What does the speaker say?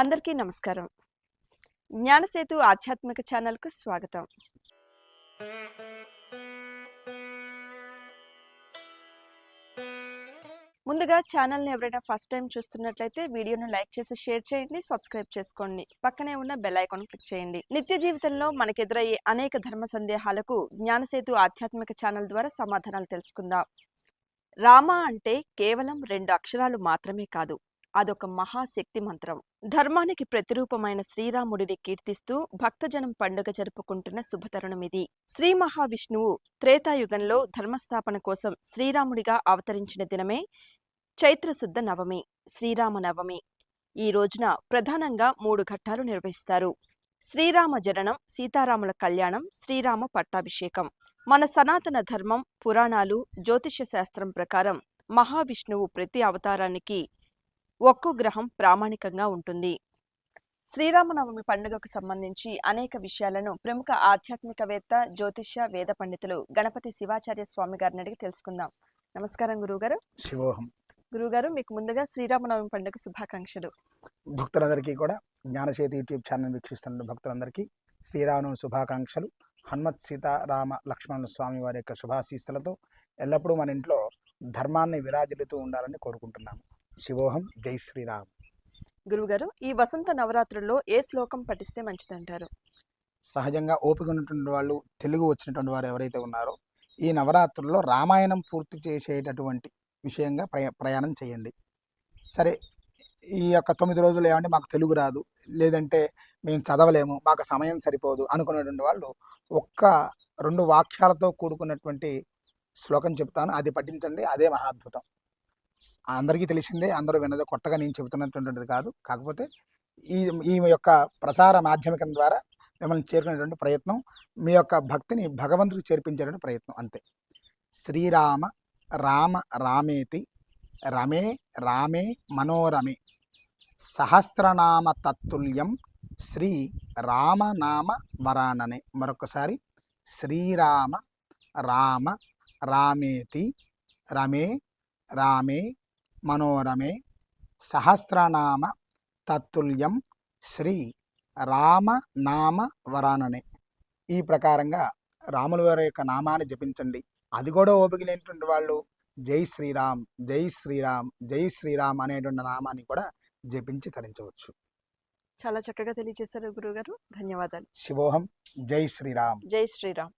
అందరికీ నమస్కారం. జ్ఞానసేతు ఆధ్యాత్మిక ఛానల్కు స్వాగతం. ముందుగా ఛానల్ని ఎవరైనా ఫస్ట్ టైం చూస్తున్నట్లయితే వీడియోను లైక్ చేసి షేర్ చేయండి సబ్స్క్రైబ్ చేసుకోండి. పక్కనే ఉన్న బెల్ ఐకాన్ క్లిక్ చేయండి. నిత్య జీవితంలో మనకెదురయ్యే అనేక ధర్మ సందేహాలకు జ్ఞానసేతు ఆధ్యాత్మిక ఛానల్ ద్వారా సమాధానాలు తెలుసుకుందాం. రామ అంటే కేవలం రెండు అక్షరాలు మాత్రమే కాదు. అదొక మహాశక్తి మంత్రం. ధర్మానికి ప్రతిరూపమైన శ్రీరాముడిని కీర్తిస్తూ భక్తజనం పండుగ జరుపుకుంటున్న శుభతరుణం ఇది శ్రీ మహావిష్ణువు త్రేతాయుగంలో ధర్మస్థాపన కోసం శ్రీరాముడిగా అవతరించిన దినమే చైత్రశుద్ధ నవమి శ్రీరామ నవమి ఈ రోజున ప్రధానంగా మూడు ఘట్టాలు నిర్వహిస్తారు. శ్రీరామ జననం సీతారాముల కళ్యాణం శ్రీరామ పట్టాభిషేకం. మన సనాతన ధర్మం పురాణాలు జ్యోతిష్య శాస్త్రం ప్రకారం మహావిష్ణువు ప్రతి అవతారానికి ఒక్కో గ్రహం ప్రామాణికంగా ఉంటుంది. శ్రీరామనవమి పండుగకు సంబంధించి అనేక విషయాలను ప్రముఖ ఆధ్యాత్మికవేత్త జ్యోతిష్య వేద పండితులు గణపతి శివాచార్య స్వామి గారిని అడిగి తెలుసుకుందాం. నమస్కారం గురువుగారు. శివోహం. గురువుగారు మీకు ముందుగా శ్రీరామనవమి పండుగ శుభాకాంక్షలు. భక్తులందరికీ కూడా జ్ఞానచేతి యూట్యూబ్ ఛానల్ వీక్షిస్తున్న భక్తులందరికీ శ్రీరామనవమి శుభాకాంక్షలు. హనుమత్ సీతారామ లక్ష్మణ స్వామి వారి యొక్క శుభాశీస్సులతో ఎల్లప్పుడూ మన ఇంట్లో ధర్మాన్ని విరాజిల్లుతూ ఉండాలని కోరుకుంటున్నాము. శివోహం జై శ్రీరామ్. గురువుగారు ఈ వసంత నవరాత్రుల్లో ఏ శ్లోకం పఠిస్తే మంచిదంటారు? సహజంగా ఓపిక ఉన్నటువంటి వాళ్ళు తెలుగు వచ్చినటువంటి వారు ఎవరైతే ఉన్నారో ఈ నవరాత్రుల్లో రామాయణం పూర్తి చేసేటటువంటి విషయంగా ప్రయా ప్రయాణం చేయండి. సరే ఈ యొక్క తొమ్మిది రోజులు ఏమంటే మాకు తెలుగు రాదు లేదంటే మేము చదవలేము మాకు సమయం సరిపోదు అనుకున్నటువంటి వాళ్ళు ఒక్క రెండు వాక్యాలతో కూడుకున్నటువంటి శ్లోకం చెప్తాను అది పఠించండి అదే మహాద్భుతం. అందరికీ తెలిసిందే అందరూ విన్నదే కొత్తగా నేను చెబుతున్నటువంటిది కాదు. కాకపోతే ఈ ఈ యొక్క ప్రసార మాధ్యమికం ద్వారా మిమ్మల్ని చేరుకునేటువంటి ప్రయత్నం మీ యొక్క భక్తిని భగవంతుడికి చేర్పించేటువంటి ప్రయత్నం అంతే. శ్రీరామ రామ రామేతి రమే రామే మనోరమే. సహస్రనామ తత్తుల్యం శ్రీ రామనామ వరాననే. మరొకసారి శ్రీరామ రామ రామేతి రమే రామే మనోరమే సహస్రనామ తత్తుల్యం శ్రీ రామనామ వరాననే. ఈ ప్రకారంగా రాముల వారి యొక్క నామాన్ని జపించండి. అది కూడా ఓపిక లేనటువంటి వాళ్ళు జై శ్రీరామ్ జై శ్రీరామ్ జై శ్రీరామ్ అనేటువంటి నామాన్ని కూడా జపించి తరించవచ్చు. చాలా చక్కగా తెలియజేశారు గురువుగారు. ధన్యవాదాలు. శివోహం. జై శ్రీరామ్. జై శ్రీరామ్.